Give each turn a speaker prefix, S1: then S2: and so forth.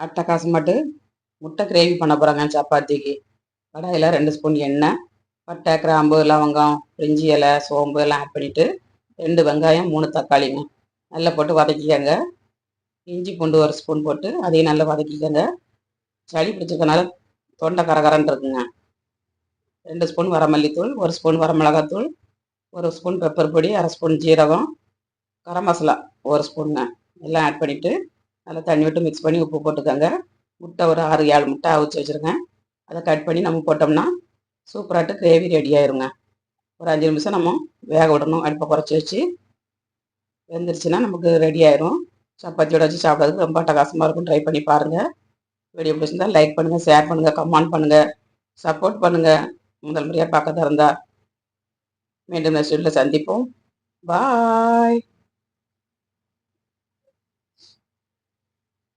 S1: அட்டை காசு மட்டும் முட்டை கிரேவி பண்ண போகிறாங்க சப்பாத்திக்கு. கடாயில் ரெண்டு ஸ்பூன் எண்ணெய் பட்டை கிராம்பு லவங்கம் பிரிஞ்சி இலை சோம்பு எல்லாம் ஆட் பண்ணிவிட்டு ரெண்டு வெங்காயம் மூணு தக்காளிங்க. நல்லா போட்டு வதக்கிக்கங்க. இஞ்சி பூண்டு ஒரு ஸ்பூன் போட்டு அதையும் நல்லா வதக்கிக்கங்க. சளி பிடிச்சதுனால தொண்டை கரகரன்னு இருக்குங்க. ரெண்டு ஸ்பூன் வரமல்லித்தூள் ஒரு ஸ்பூன் வரமிளகாத்தூள் ஒரு ஸ்பூன் பெப்பர் பொடி அரை ஸ்பூன் ஜீரகம் கரம் மசாலா ஒரு ஸ்பூனுங்க எல்லாம் ஆட் பண்ணிவிட்டு நல்லா தண்ணி விட்டு மிக்ஸ் பண்ணி உப்பு போட்டுக்கோங்க. முட்டை ஒரு ஆறு ஏழு முட்டை அவிச்சு வச்சுருக்கேன் அதை கட் பண்ணி நம்ம போட்டோம்னா சூப்பராகிட்டு கிரேவி ரெடி ஆயிருங்க. ஒரு அஞ்சு நிமிஷம் நம்ம வேக விடணும். அடுப்பை குறைச்சி வச்சு வெந்துருச்சுன்னா நமக்கு ரெடி ஆயிரும். சப்பாத்தியோட வச்சு சாப்பிட்றதுக்கு ரொம்ப அட்டகாசமாக இருக்கும். ட்ரை பண்ணி பாருங்கள் வீடியோ பிடிச்சிருந்தா லைக் பண்ணுங்கள் ஷேர் பண்ணுங்கள் கமெண்ட் பண்ணுங்கள் சப்போர்ட் பண்ணுங்கள் முதல் முறையாக பார்க்க இருந்தால் மீண்டும் நெக்ஸ்ட் வீட்டில் சந்திப்போம். பாய்